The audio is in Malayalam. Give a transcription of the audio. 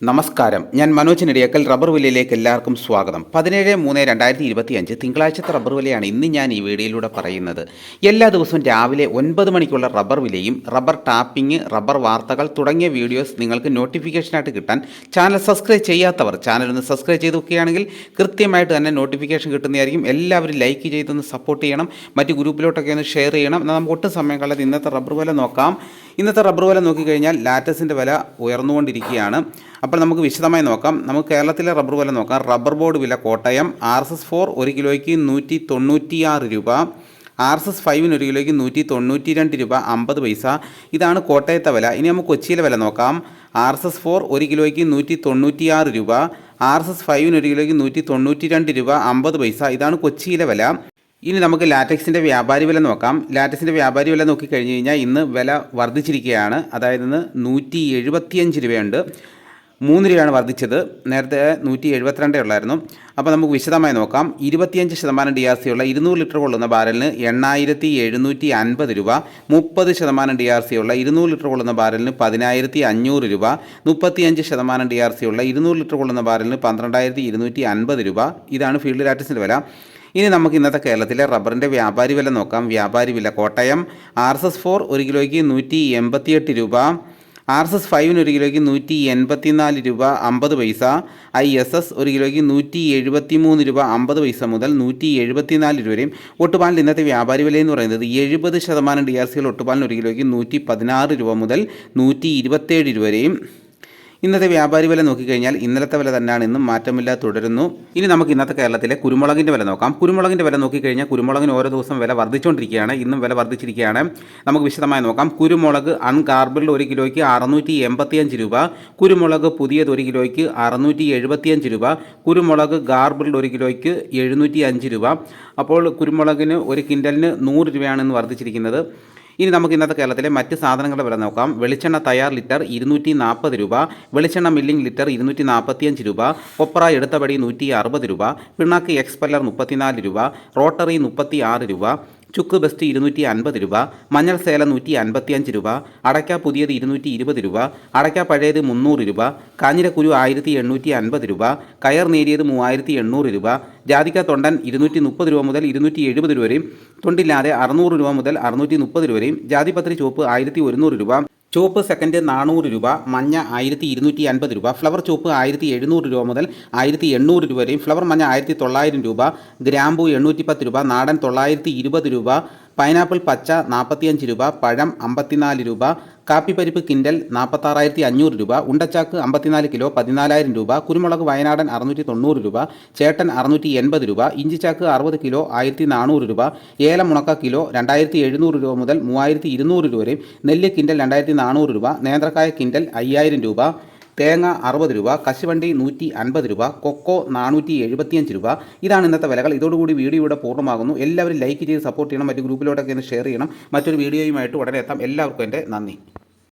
നമസ്കാരം. ഞാൻ മനോജ് നെടിയക്കൽ റബ്ബർ വിലയിലേക്ക് എല്ലാവർക്കും സ്വാഗതം. പതിനേഴ് മൂന്ന് രണ്ടായിരത്തി ഇരുപത്തി അഞ്ച് തിങ്കളാഴ്ചത്തെ റബ്ബർ വിലയാണ് ഇന്ന് ഞാൻ ഈ വീഡിയോയിലൂടെ പറയുന്നത്. എല്ലാ ദിവസവും രാവിലെ ഒൻപത് മണിക്കുള്ള റബ്ബർ വിലയും റബ്ബർ ടാപ്പിംഗ് റബ്ബർ വാർത്തകൾ തുടങ്ങിയ വീഡിയോസ് നിങ്ങൾക്ക് നോട്ടിഫിക്കേഷനായിട്ട് കിട്ടാൻ ചാനൽ സബ്സ്ക്രൈബ് ചെയ്യാത്തവർ ചാനൽ ഒന്ന് സബ്സ്ക്രൈബ് ചെയ്ത് നോക്കുകയാണെങ്കിൽ കൃത്യമായിട്ട് തന്നെ നോട്ടിഫിക്കേഷൻ കിട്ടുന്നതായിരിക്കും. എല്ലാവരും ലൈക്ക് ചെയ്തൊന്ന് സപ്പോർട്ട് ചെയ്യണം. മറ്റ് ഗ്രൂപ്പിലോട്ടൊക്കെ ഒന്ന് ഷെയർ ചെയ്യണം. എന്നാൽ നമുക്ക് ഒട്ടും സമയം കളയാതെ ഇന്നത്തെ റബ്ബർ വില നോക്കാം. ഇന്നത്തെ റബ്ബർ വില നോക്കിക്കഴിഞ്ഞാൽ ലാറ്റസിന്റെ വില ഉയർന്നുകൊണ്ടിരിക്കുകയാണ്. അപ്പോൾ നമുക്ക് വിശദമായി നോക്കാം. നമുക്ക് കേരളത്തിലെ റബ്ബർ വില നോക്കാം. റബ്ബർ ബോർഡ് വില Kottayam R S S four ഒരു കിലോയ്ക്ക് നൂറ്റി തൊണ്ണൂറ്റിയാറ് രൂപ ആർ എസ് എസ് ഫൈവിന് ഒരു കിലോയ്ക്ക് നൂറ്റി തൊണ്ണൂറ്റി രണ്ട് രൂപ അമ്പത് പൈസ. ഇതാണ് കോട്ടയത്തെ വില. ഇനി നമുക്ക് കൊച്ചിയിലെ വില നോക്കാം. ആർ എസ് എസ് ഫോർ ഒരു കിലോയ്ക്ക് നൂറ്റി തൊണ്ണൂറ്റിയാറ് രൂപ ആർ എസ് എസ് ഫൈവിന് ഒരു കിലോയ്ക്ക് നൂറ്റി തൊണ്ണൂറ്റി രണ്ട് രൂപ അമ്പത് പൈസ. ഇതാണ് കൊച്ചിയിലെ വില. ഇനി നമുക്ക് ലാറ്റക്സിന്റെ വ്യാപാരി വില നോക്കാം. ലാറ്റക്സിന്റെ വ്യാപാരി വില നോക്കി നോക്കിക്കഴിഞ്ഞ് കഴിഞ്ഞാൽ ഇന്ന് വില വർദ്ധിച്ചിരിക്കുകയാണ്. അതായത് ഇന്ന് നൂറ്റി എഴുപത്തിയഞ്ച് രൂപയുണ്ട്. മൂന്ന് രൂപയാണ് വർദ്ധിച്ചത്. നേരത്തെ നൂറ്റി എഴുപത്തിരണ്ടേ ഉള്ളായിരുന്നു. അപ്പോൾ നമുക്ക് വിശദമായി നോക്കാം. ഇരുപത്തിയഞ്ച് ശതമാനം ഡി ആർ സി ഉള്ള ഇരുന്നൂറ് ലിറ്റർ കൊള്ളുന്ന ബാരലിന് എണ്ണായിരത്തി എഴുന്നൂറ്റി അൻപത് രൂപ മുപ്പത് ശതമാനം ഡി ആർ സി ഉള്ള ഇരുന്നൂറ് ലിറ്റർ കൊള്ളുന്ന ബാരലിന് പതിനായിരത്തി അഞ്ഞൂറ് രൂപ മുപ്പത്തിയഞ്ച് ശതമാനം ഡി ആർ സി ഉള്ള ഇരുന്നൂറ് ലിറ്റർ കൊള്ളുന്ന ബാരലിന് പന്ത്രണ്ടായിരത്തി ഇരുന്നൂറ്റി അൻപത് രൂപ. ഇതാണ് ഫീൽഡ് ലാറ്റസിന്റെ വില. ഇനി നമുക്ക് ഇന്നത്തെ കേരളത്തിലെ റബ്ബറിന്റെ വ്യാപാരി വില നോക്കാം. വ്യാപാരി വില Kottayam R S S four ഒരു കിലോയ്ക്ക് നൂറ്റി എൺപത്തിയെട്ട് രൂപ ആർ എസ് എസ് ഫൈവിന് ഒരു കിലോയ്ക്ക് നൂറ്റി എൺപത്തിനാല് രൂപ അമ്പത് പൈസ ഐ എസ് എസ് ഒരു കിലോയ്ക്ക് നൂറ്റി എഴുപത്തി മൂന്ന് രൂപ അമ്പത് പൈസ മുതൽ നൂറ്റി എഴുപത്തിനാല് രൂപ വരെയും ഒട്ടുപാലിന്റെ ഇന്നത്തെ വ്യാപാരി വില എന്ന് പറയുന്നത് എഴുപത് ശതമാനം ഡി ആർ സികൾ ഒട്ടുപാലിന് ഒരു കിലോയ്ക്ക് നൂറ്റി പതിനാറ് രൂപ മുതൽ നൂറ്റി ഇരുപത്തേഴ് രൂപ വരെയും ഇന്നത്തെ വ്യാപാരി വില നോക്കിക്കഴിഞ്ഞാൽ ഇന്നലത്തെ വില തന്നെയാണ് ഇന്നും മാറ്റമില്ല തുടരുന്നു. ഇനി നമുക്ക് ഇന്നത്തെ കേരളത്തിലെ കുരുമുളകിന്റെ വില നോക്കാം. കുരുമുളകിന്റെ വില നോക്കിക്കഴിഞ്ഞാൽ കുരുമുളകിന് ഓരോ ദിവസം വില വർദ്ധിച്ചുകൊണ്ടിരിക്കുകയാണ്. ഇന്നും വില വർദ്ധിച്ചിരിക്കുകയാണ്. നമുക്ക് വിശദമായി നോക്കാം. കുരുമുളക് അൺകാർബിൾഡ് ഒരു കിലോയ്ക്ക് അറുന്നൂറ്റി എൺപത്തിയഞ്ച് രൂപ. കുരുമുളക് പുതിയത് ഒരു കിലോയ്ക്ക് അറുന്നൂറ്റി എഴുപത്തിയഞ്ച് രൂപ. കുരുമുളക് ഗാർബിൾഡ് ഒരു കിലോയ്ക്ക് എഴുന്നൂറ്റി അഞ്ച് രൂപ. അപ്പോൾ കുരുമുളകിന് ഒരു കിൻഡലിന് നൂറ് രൂപയാണ് ഇന്ന് വർദ്ധിച്ചിരിക്കുന്നത്. ഇനി നമുക്ക് ഇന്നത്തെ കേരളത്തിലെ മറ്റ് സാധനങ്ങളുടെ വില നോക്കാം. വെളിച്ചെണ്ണ തയ്യാർ ലിറ്റർ ഇരുന്നൂറ്റി നാൽപ്പത് രൂപ വെളിച്ചെണ്ണ മില്ലിംഗ് ലിറ്റർ ഇരുന്നൂറ്റി നാൽപ്പത്തിയഞ്ച് രൂപ കൊപ്ര എടുത്തപടി നൂറ്റി അറുപത് രൂപ പിണ്ണാക്ക് എക്സ്പെല്ലർ മുപ്പത്തിനാല് രൂപ റോട്ടറി മുപ്പത്തി ആറ് രൂപ ചുക്ക് ബെസ്റ്റ് ഇരുന്നൂറ്റി അൻപത് രൂപ മഞ്ഞൾ സേല നൂറ്റി അൻപത്തിയഞ്ച് രൂപ അടയ്ക്ക പുതിയത് ഇരുന്നൂറ്റി ഇരുപത് രൂപ അടയ്ക്ക പഴയത് മുന്നൂറ് രൂപ കാഞ്ഞിരക്കുരു ആയിരത്തി എണ്ണൂറ്റി അൻപത് രൂപ കയർ നേരിയത് മൂവായിരത്തി എണ്ണൂറ് രൂപ ജാതിക്ക തൊണ്ടൻ ഇരുന്നൂറ്റി മുപ്പത് രൂപ മുതൽ ഇരുന്നൂറ്റി എഴുപത് രൂപ വരെയും തൊണ്ടില്ലാതെ അറുന്നൂറ് രൂപ മുതൽ അറുന്നൂറ്റി മുപ്പത് രൂപ വരെയും ജാതിപത്രി ചുവപ്പ് ആയിരത്തി ഒരുന്നൂറ് രൂപ ചുവപ്പ് സെക്കൻഡ് നാനൂറ് രൂപ മഞ്ഞ ആയിരത്തി ഇരുന്നൂറ്റി അൻപത് രൂപ ഫ്ലവർ ചുവപ്പ് ആയിരത്തി എഴുന്നൂറ് രൂപ മുതൽ ആയിരത്തി എണ്ണൂറ് രൂപ വരെയും ഫ്ലവർ മഞ്ഞ ആയിരത്തി തൊള്ളായിരം രൂപ ഗ്രാമ്പു എണ്ണൂറ്റി പത്ത് രൂപ നാടൻ തൊള്ളായിരത്തി ഇരുപത് രൂപ പൈനാപ്പിൾ പച്ച നാൽപ്പത്തിയഞ്ച് രൂപ പഴം അമ്പത്തിനാല് രൂപ കാപ്പിപ്പരിപ്പ് കിൻഡൽ നാൽപ്പത്താറായിരത്തി അഞ്ഞൂറ് രൂപ ഉണ്ടച്ചാക്ക് അമ്പത്തിനാല് കിലോ പതിനാലായിരം രൂപ കുരുമുളക് വയനാടൻ അറുന്നൂറ്റി തൊണ്ണൂറ് രൂപ ചേട്ടൻ അറുന്നൂറ്റി എൺപത് രൂപ ഇഞ്ചിച്ചാക്ക് അറുപത് കിലോ ആയിരത്തി നാനൂറ് രൂപ ഏലം മുണക്ക കിലോ രണ്ടായിരത്തി എഴുന്നൂറ് രൂപ മുതൽ മൂവായിരത്തി ഇരുന്നൂറ് രൂപ വരെയും നെല്ല് കിൻഡൽ രണ്ടായിരത്തി നാനൂറ് രൂപ നേന്ത്രക്കായ കിൻഡൽ അയ്യായിരം രൂപ തേങ്ങ അറുപത് രൂപ കശുവണ്ടി നൂറ്റി അൻപത് രൂപ കൊക്കോ നാനൂറ്റി എഴുപത്തിയഞ്ച് രൂപ. ഇതാണ് ഇന്നത്തെ വിലകൾ. ഇതോടുകൂടി വീഡിയോ ഇവിടെ പൂർണമാകുന്നു. എല്ലാവരും ലൈക്ക് ചെയ്ത് സപ്പോർട്ട് ചെയ്യണം. മറ്റു ഗ്രൂപ്പിലോട്ടൊക്കെ ഒന്ന് ഷെയർ ചെയ്യണം. മറ്റൊരു വീഡിയോയുമായിട്ട് ഉടനെ എത്താം. എല്ലാവർക്കും എന്റെ നന്ദി.